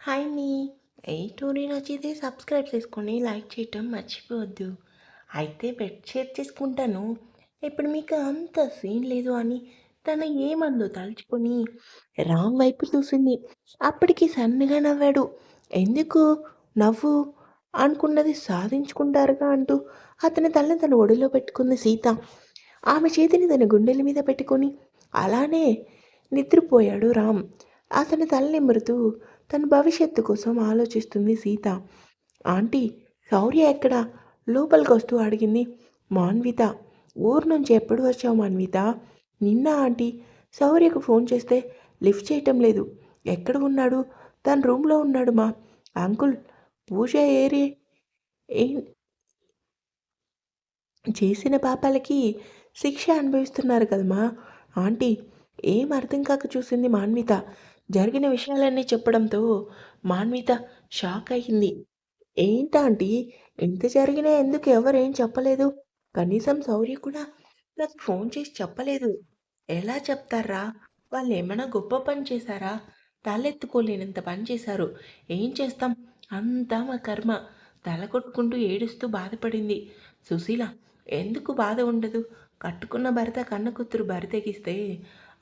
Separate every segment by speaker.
Speaker 1: Hi మీ ఈ story నచ్చితే subscribe చేసుకొని లైక్ చేయటం మర్చిపోవద్దు. అయితే బెడ్ షేర్ చేసుకుంటాను. ఇప్పుడు మీకు అంత సీన్ లేదు అని తన ఏమందో తలుచుకొని రామ్ వైపు చూసింది. అప్పటికి సన్నగా నవ్వాడు. ఎందుకు? నవ్వు అనుకున్నది సాధించుకుంటారుగా అంటూ అతని తల్లి తన ఒడిలో పెట్టుకుంది సీత. ఆమె చేతిని తన గుండెల మీద పెట్టుకొని అలానే నిద్రపోయాడు రామ్. అతని తల్లి మృతు తన భవిష్యత్తు కోసం ఆలోచిస్తుంది సీత. ఆంటీ శౌర్య ఎక్కడ? లోపలికి వస్తూ అడిగింది మాన్విత. ఊరు నుంచి ఎప్పుడు వచ్చావు మాన్విత? నిన్న ఆంటీ. శౌర్యకు ఫోన్ చేస్తే లిఫ్ట్ చేయటం లేదు. ఎక్కడ ఉన్నాడు? తన రూమ్లో ఉన్నాడు మా. అంకుల్ పూజ ఏరి చేసిన పాపాలకి శిక్ష అనుభవిస్తున్నారు కదమ్మా ఆంటీ ఏం అర్థం కాక చూసింది మాన్విత. జరిగిన విషయాలన్నీ చెప్పడంతో మాన్విత షాక్ అయింది ఏంటంటీ ఇంత జరిగినా ఎందుకు ఎవరేం చెప్పలేదు? కనీసం శౌర్య కూడా నాకు ఫోన్ చేసి చెప్పలేదు. ఎలా చెప్తారా? వాళ్ళు ఏమైనా గొప్ప పని చేశారా? తలెత్తుకోలేనంత పని చేశారు. ఏం చేస్తాం? అంతా మా కర్మ. తల కొట్టుకుంటూ ఏడుస్తూ బాధపడింది. సుశీల ఎందుకు బాధ ఉండదు? కట్టుకున్న భర్త కన్న కూతురు భరితెగిస్తే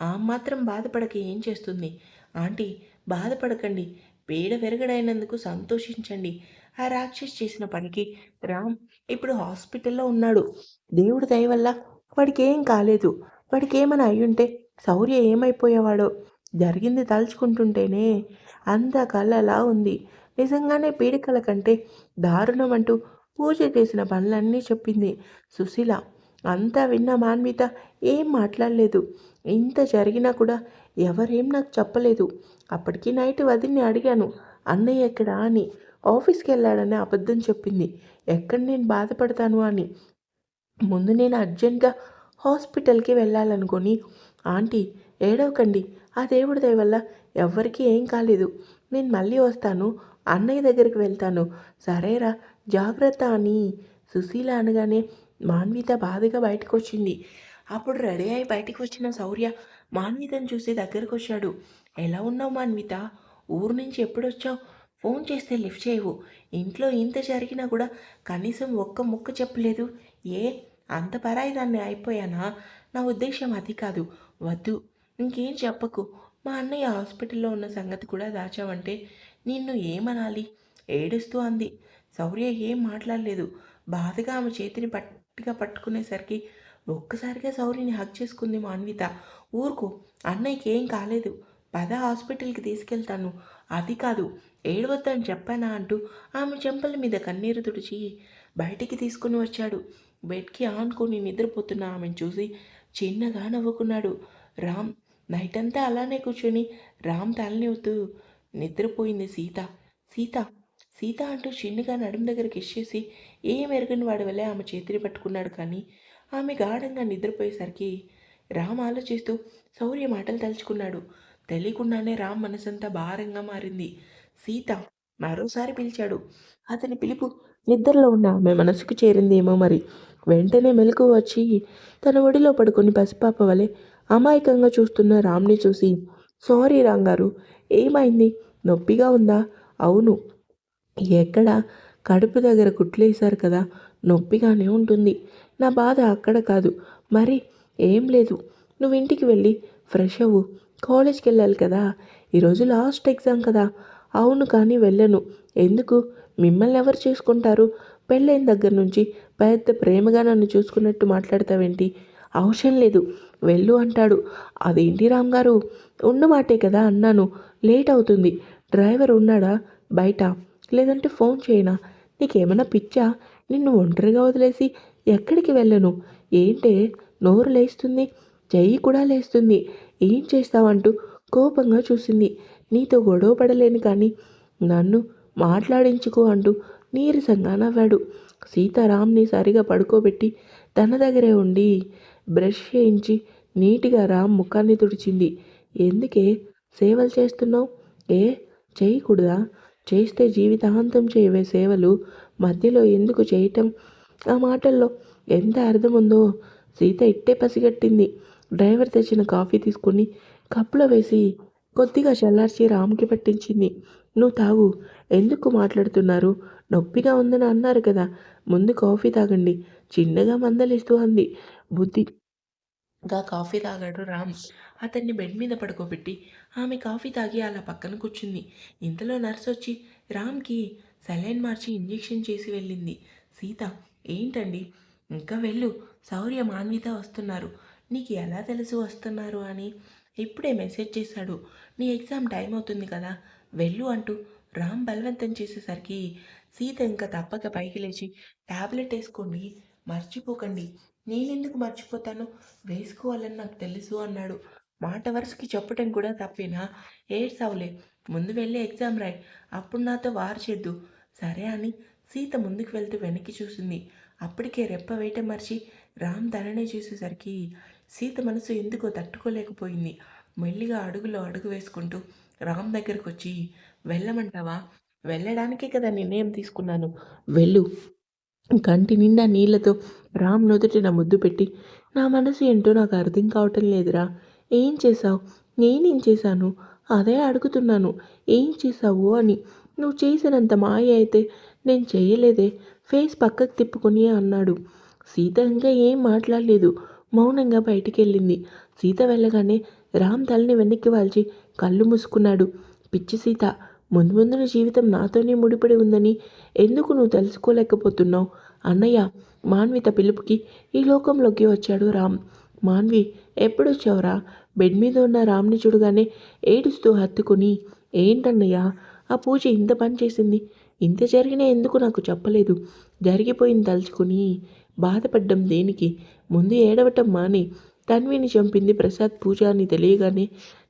Speaker 1: ఆ మాత్రం బాధపడక ఏం చేస్తుంది? ఆంటీ బాధపడకండి. పీడ వెరగడైనందుకు సంతోషించండి. ఆ రాక్షస్ చేసిన పనికి రామ్ ఇప్పుడు హాస్పిటల్లో ఉన్నాడు. దేవుడి దయ వల్ల వాడికి ఏం కాలేదు. వాడికి ఏమైనా అయ్యుంటే శౌర్య ఏమైపోయేవాడో? జరిగింది తలుచుకుంటుంటేనే అంత కళ్ళలా ఉంది. నిజంగానే పీడికల కంటే దారుణం అంటూ పూజ చేసిన పనులన్నీ చెప్పింది సుశీల. అంతా విన్న మాన్విత ఏం మాట్లాడలేదు. ఇంత జరిగినా కూడా ఎవరేం నాకు చెప్పలేదు. అప్పటికి నైట్ వదిన్ని అడిగాను అన్నయ్య ఎక్కడా? అని. ఆఫీస్కి వెళ్ళాడని అబద్ధం చెప్పింది. ఎక్కడ నేను బాధపడతాను? అని. ముందు నేను అర్జెంట్గా హాస్పిటల్కి వెళ్ళాలనుకొని. ఆంటీ ఏడవకండి. ఆ దేవుడి దయ వల్ల ఎవ్వరికీ ఏం కాలేదు. నేను మళ్ళీ వస్తాను. అన్నయ్య దగ్గరికి వెళ్తాను. సరేరా జాగ్రత్త అని సుశీల అనగానే మాన్విత బాధగా బయటకు వచ్చింది అప్పుడు రెడీ అయి బయటికి వచ్చిన శౌర్య మాన్వితను చూసి దగ్గరకు వచ్చాడు. ఎలా ఉన్నావు మాన్విత? ఊరు నుంచి ఎప్పుడు వచ్చావు ఫోన్ చేస్తే లిఫ్ట్ చేయవు. ఇంట్లో ఇంత జరిగినా కూడా కనీసం ఒక్క ముక్క చెప్పలేదు. ఏ? అంత పరాయి దాన్ని అయిపోయానా? నా ఉద్దేశం అది కాదు. వద్దు. ఇంకేం చెప్పకు. మా అన్నయ్య హాస్పిటల్లో ఉన్న సంగతి కూడా దాచావంటే నిన్ను ఏమనాలి? ఏడుస్తూ అంది. శౌర్య ఏం మాట్లాడలేదు. బాధగా ఆమె చేతిని పట్టిగా పట్టుకునేసరికి ఒక్కసారిగా సౌరిని హక్ చేసుకుంది మాన్విత. ఊరుకో అన్నయ్యకి ఏం కాలేదు. పద హాస్పిటల్కి తీసుకెళ్తాను. అది కాదు ఏడవద్దని చెప్పానా అంటూ ఆమె చెంపల మీద కన్నీరు తుడిచి బయటికి తీసుకుని వచ్చాడు. బెడ్కి ఆనుకొని నిద్రపోతున్న ఆమెను చూసి చిన్నగా నవ్వుకున్నాడు. రామ్ నైట్ అంతా అలానే కూర్చొని రామ్ తలనివ్వుతూ నిద్రపోయింది సీత. సీత సీత అంటూ చిన్నగా నడుం దగ్గర ఇచ్చేసి చేసి ఏం ఎరగని వాడి వల్లే ఆమె చేతిని పట్టుకున్నాడు కానీ ఆమె గాఢంగా నిద్రపోయేసరికి రామ్ ఆలోచిస్తూ శౌర్య మాటలు తలుచుకున్నాడు. తెలియకుండానే రామ్ మనసంతా భారంగా మారింది. సీత మరోసారి పిలిచాడు. అతని పిలుపు నిద్రలో ఉన్న ఆమె మనసుకు చేరిందేమో మరి. వెంటనే మెలకు వచ్చి తన ఒడిలో పడుకొని పసిపాప వలె అమాయకంగా చూస్తున్న రామ్ని చూసి సారీ రామ్ గారు ఏమైంది? నొప్పిగా ఉందా? అవును. ఎక్కడ? కడుపు దగ్గర కుట్లేశారు కదా. నొప్పిగానే ఉంటుంది. నా బాధ అక్కడ కాదు. మరి ఏం లేదు. నువ్వు ఇంటికి వెళ్ళి ఫ్రెష్ అవ్వు. కాలేజ్కి వెళ్ళాలి కదా. ఈరోజు లాస్ట్ ఎగ్జామ్ కదా. అవును కానీ వెళ్ళను. ఎందుకు? మిమ్మల్ని ఎవరు చూసుకుంటారు? పెళ్ళైన దగ్గర నుంచి పెద్ద ప్రేమగా నన్ను చూసుకున్నట్టు మాట్లాడతావేంటి? అవసరం లేదు. వెళ్ళు అంటాడు. అదేంటి రామ్ గారు? ఉన్న మాటే కదా అన్నాను. లేట్ అవుతుంది. డ్రైవర్ ఉన్నాడా? బయట. లేదంటే ఫోన్ చేయనా? నీకేమైనా పిచ్చా? నిన్ను ఒంటరిగా వదిలేసి ఎక్కడికి వెళ్ళను? ఏంటే నోరు లేస్తుంది? చెయ్యి కూడా లేస్తుంది. ఏం చేస్తావంటూ కోపంగా చూసింది. నీతో గొడవ పడలేను కానీ నన్ను మాట్లాడించుకో అంటూ నీరసంగా నవ్వాడు. సీతారాంని సరిగా పడుకోబెట్టి తన దగ్గరే ఉండి బ్రష్ చేయించి నీటిగా రామ్ ముఖాన్ని తుడిచింది. ఎందుకే? సేవలు చేస్తున్నావు? ఏ? చేయకూడదా? చేస్తే జీవితాంతం చేయవే సేవలు. మధ్యలో ఎందుకు చేయటం? ఆ మాటల్లో ఎంత అర్థం ఉందో సీత ఇట్టే పసిగట్టింది. డ్రైవర్ తెచ్చిన కాఫీ తీసుకుని కప్పులో వేసి కొద్దిగా చల్లార్చి రామ్కి పట్టించింది. నువ్వు తాగు. ఎందుకు మాట్లాడుతున్నారు? నొప్పిగా ఉందని అన్నారు కదా. ముందు కాఫీ తాగండి. చిన్నగా మందలిస్తూ అంది. బుద్ధిగా కాఫీ తాగాడు రామ్. అతన్ని బెడ్ మీద పడుకోబెట్టి ఆమె కాఫీ తాగి అలా పక్కన కూర్చుంది. ఇంతలో నర్స్ వచ్చి రామ్కి సెలైన్ మార్చి ఇంజెక్షన్ చేసి వెళ్ళింది. సీత ఏంటండి? ఇంకా వెళ్ళు. శౌర్య మాన్విత వస్తున్నారు. నీకు ఎలా తెలుసు వస్తున్నారు అని? ఇప్పుడే మెసేజ్ చేశాడు. నీ ఎగ్జామ్ టైం అవుతుంది కదా. వెళ్ళు అంటూ రామ్ బలవంతం చేసేసరికి సీత ఇంకా తప్పక పైకి లేచి ట్యాబ్లెట్ వేసుకోండి. మర్చిపోకండి. నేనెందుకు మర్చిపోతాను? వేసుకోవాలని నాకు తెలుసు అన్నాడు. మాట వరుసకి చెప్పటం కూడా తప్పేనా? ఏడ్సావులే. ముందు వెళ్ళి ఎగ్జామ్ రాయ్. అప్పుడు నాతో వార్ చేద్దు. సరే అని సీత ముందుకు వెళ్తూ వెనక్కి చూసింది. అప్పటికే రెప్ప వేయటం మర్చి రామ్ తననే చూసేసరికి సీత మనసు ఎందుకో తట్టుకోలేకపోయింది. మెల్లిగా అడుగులో అడుగు వేసుకుంటూ రామ్ దగ్గరకు వచ్చి వెళ్ళమంటావా? వెళ్ళడానికే కదా నిర్ణయం తీసుకున్నాను. వెళ్ళు. కంటి నిండా నీళ్ళతో రామ్ నుదుటిన ముద్దు పెట్టి నా మనసు ఏంటో నాకు అర్థం కావటం లేదురా. ఏం చేశావు? నేనేం చేశాను? అదే అడుగుతున్నాను. ఏం చేశావు? అని నువ్వు చేసినంత మాయ అయితే నేను చేయలేదే. ఫేస్ పక్కకు తిప్పుకొని అన్నాడు. సీత ఇంకా ఏం మాట్లాడలేదు. మౌనంగా బయటికి వెళ్ళింది సీత వెళ్ళగానే రామ్ తలని వెనక్కి వాల్చి కళ్ళు మూసుకున్నాడు. పిచ్చి సీత ముందు ముందున జీవితం నాతోనే ముడిపడి ఉందని ఎందుకు నువ్వు తెలుసుకోలేకపోతున్నావు? అన్నయ్య మాన్విత పిలుపుకి ఈ లోకంలోకి వచ్చాడు రామ్. మాన్వి ఎప్పుడొచ్చావురా? బెడ్ మీద ఉన్న రామ్ని చూడగానే ఏడుస్తూ హత్తుకుని ఏంటన్నయ్యా? ఆ పూజ ఇంత పని చేసింది. ఇంత జరిగినా ఎందుకు నాకు చెప్పలేదు. జరిగిపోయింది తలుచుకుని బాధపడ్డం దేనికి? ముందు ఏడవటం మాని. తన్విని చంపింది ప్రసాద్ పూజ అని తెలియగానే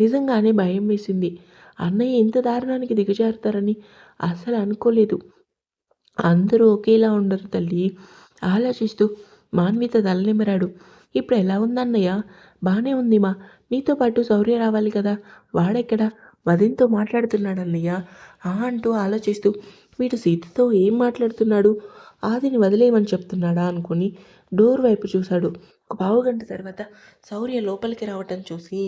Speaker 1: నిజంగానే భయం వేసింది. అన్నయ్య ఇంత దారుణానికి దిగజారుతారని అసలు అనుకోలేదు. అందరూ ఒకేలా ఉండరు తల్లి. ఆలోచిస్తూ మాన్విత తలనిమరాడు. ఇప్పుడు ఎలా ఉందన్నయ్య బాగానే ఉంది మా. నీతో పాటు శౌర్య రావాలి కదా. వాడెక్కడ? వదినతో మాట్లాడుతున్నాడు అన్నయ్య ఆ అంటూ ఆలోచిస్తూ వీడు సీతతో ఏం మాట్లాడుతున్నాడు? ఆదిని వదిలేయమని చెప్తున్నాడా? అనుకుని డోర్ వైపు చూశాడు. ఒక పావుగంట తర్వాత శౌర్య లోపలికి రావటం చూసి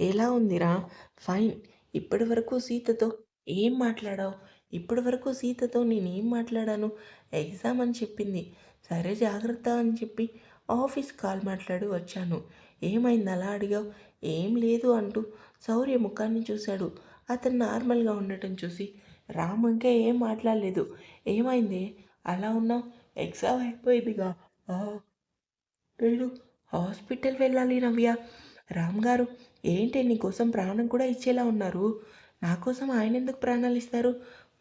Speaker 1: ఎలా ఉందిరా? ఫైన్. ఇప్పటి వరకు సీతతో ఏం మాట్లాడావు? ఇప్పటి వరకు సీతతో నేనేం మాట్లాడాను? ఎగ్జామ్ అని చెప్పింది. సరే జాగ్రత్త అని చెప్పి ఆఫీస్ కాల్ మాట్లాడి వచ్చాను. ఏమైంది? అలా అడిగావు? ఏం లేదు అంటూ శౌర్య ముఖాన్ని చూశాడు. అతను నార్మల్గా ఉండటం చూసి రాము ఇంకా ఏం మాట్లాడలేదు. ఏమైంది? అలా ఉన్నావు? ఎగ్జామ్ అయిపోయిందిగా. నేను హాస్పిటల్ వెళ్ళాలి నవ్య. రామ్ గారు ఏంటి నీకోసం ప్రాణం కూడా ఇచ్చేలా ఉన్నారు? నా కోసం ఆయన ఎందుకు ప్రాణాలు ఇస్తారు?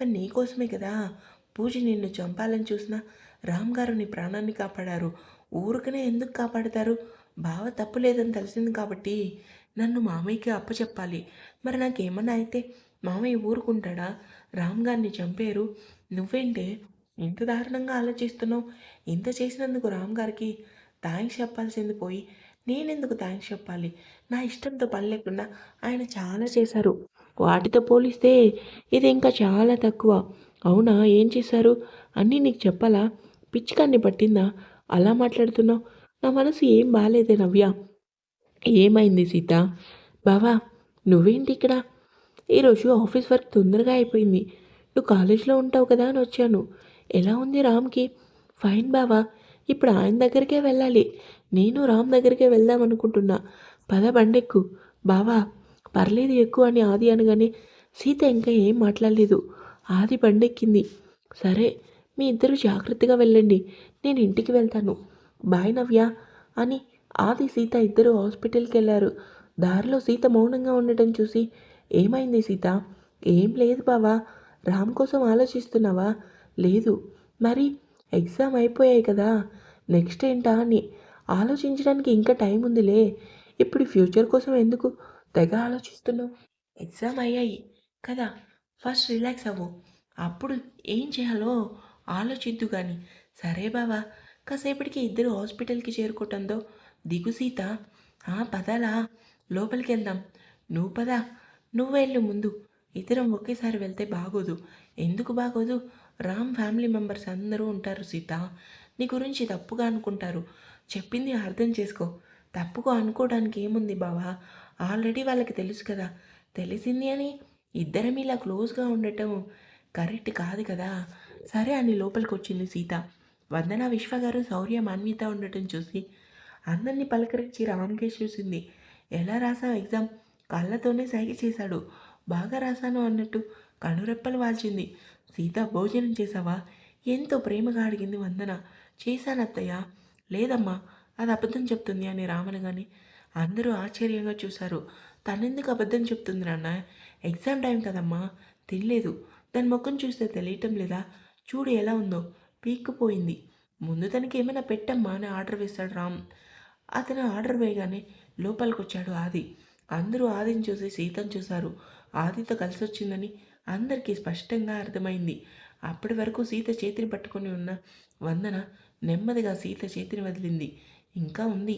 Speaker 1: మరి నీ కోసమే కదా. పూజ నిన్ను చంపాలని చూసిన రామ్ గారు నీ ప్రాణాన్ని కాపాడారు. ఊరికనే ఎందుకు కాపాడతారు? బావ తప్పు లేదని తెలిసింది కాబట్టి. నన్ను మామయ్యకి అప్పచెప్పాలి. మరి నాకేమన్నా అయితే మామయ్య ఊరుకుంటాడా? రామ్ గారిని చంపారు. నువ్వేంటే ఇంత దారుణంగా ఆలోచిస్తున్నావు? ఇంత చేసినందుకు రామ్ గారికి థ్యాంక్స్ చెప్పాల్సింది పోయి నేనెందుకు థ్యాంక్స్ చెప్పాలి? నా ఇష్టంతో పని లేకుండా ఆయన చాలా చేశారు. వాటితో పోలిస్తే ఇది ఇంకా చాలా తక్కువ. అవునా? ఏం చేశారు? అన్నీ నీకు చెప్పాలా? పిచ్చికాన్ని పట్టిందా? అలా మాట్లాడుతున్నావు? నా మనసు ఏం బాగాలేదే నవ్య. ఏమైంది సీత? బావా నువ్వేంటి ఇక్కడ ఈరోజు ఆఫీస్ వర్క్ తొందరగా అయిపోయింది. నువ్వు కాలేజీలో ఉంటావు కదా అని వచ్చాను. ఎలా ఉంది రామ్కి? ఫైన్ బావా ఇప్పుడు ఆయన దగ్గరికే వెళ్ళాలి. నేను రామ్ దగ్గరికే వెళ్దాం అనుకుంటున్నా. పద బండెక్కు. బావా పర్లేదు ఎక్కువ అని ఆది అనగానే సీత ఇంకా ఏం మాట్లాడలేదు. ఆది బండెక్కింది. సరే మీ ఇద్దరు జాగ్రత్తగా వెళ్ళండి. నేను ఇంటికి వెళ్తాను. బాయ్ నవ్య అని ఆది సీత ఇద్దరు హాస్పిటల్కి వెళ్ళారు. దారిలో సీత మౌనంగా ఉండటం చూసి ఏమైంది సీత? ఏం లేదు బావా. రామ్ కోసం ఆలోచిస్తున్నావా? లేదు. మరి ఎగ్జామ్ అయిపోయాయి కదా. నెక్స్ట్ ఏంటా అని ఆలోచించడానికి ఇంకా టైం ఉందిలే. ఇప్పుడు ఫ్యూచర్ కోసం ఎందుకు తెగ ఆలోచిస్తున్నావు? ఎగ్జామ్ అయ్యాయి కదా. ఫస్ట్ రిలాక్స్ అవ్వు. అప్పుడు ఏం చేయాలో ఆలోచిద్దు కానీ సరే బావా. కాసేపటికి ఇద్దరు హాస్పిటల్కి చేరుకోవటంతో దిగు సీత "ఆ, లోపలికి వెళ్దాం నువ్వు పదా. నువ్వు వెళ్ళు ముందు. ఇద్దరం ఒకేసారి వెళ్తే బాగోదు. ఎందుకు బాగోదు? రామ్ ఫ్యామిలీ మెంబర్స్ అందరూ ఉంటారు సీత. నీ గురించి తప్పుగా అనుకుంటారు. చెప్పింది అర్థం చేసుకో. తప్పుగా అనుకోవడానికి ఏముంది బావా? ఆల్రెడీ వాళ్ళకి తెలుసు కదా. తెలిసింది అని ఇద్దరం ఇలా క్లోజ్గా ఉండటం కరెక్ట్ కాదు కదా. సరే అని లోపలికి వచ్చింది సీత. వందన విశ్వ గారు శౌర్య మాన్విత ఉండటం చూసి అందరినీ పలకరించి రామకేష్ చూసింది. ఎలా రాసావు ఎగ్జామ్? కళ్ళతోనే సైగ చేశాడు. బాగా రాశాను అన్నట్టు కనురెప్పలు వాల్చింది. సీత భోజనం చేశావా? ఎంతో ప్రేమగా అడిగింది వందన. చేశానత్తయ్య. లేదమ్మా అది అబద్ధం చెప్తుంది అని రామనగానే అందరూ ఆశ్చర్యంగా చూశారు. తనెందుకు అబద్ధం చెప్తుంది నాన్న? ఎగ్జామ్ టైం కదమ్మా. తినలేదు. దాని ముఖం చూస్తే తెలియటం లేదా? చూడు ఎలా ఉందో. పీక్కుపోయింది. ముందు తనకి ఏమైనా పెట్టమ్మా అని ఆర్డర్ వేశాడు రామ్. అతను ఆర్డర్ వేయగానే లోపలికి వచ్చాడు ఆది. అందరూ ఆదిని చూసి సీతను చూశారు. ఆదితో కలిసి వచ్చిందని అందరికీ స్పష్టంగా అర్థమైంది. అప్పటి వరకు సీత చేతిని పట్టుకొని ఉన్న వందన నెమ్మదిగా సీత చేతిని వదిలింది. ఇంకా ఉంది.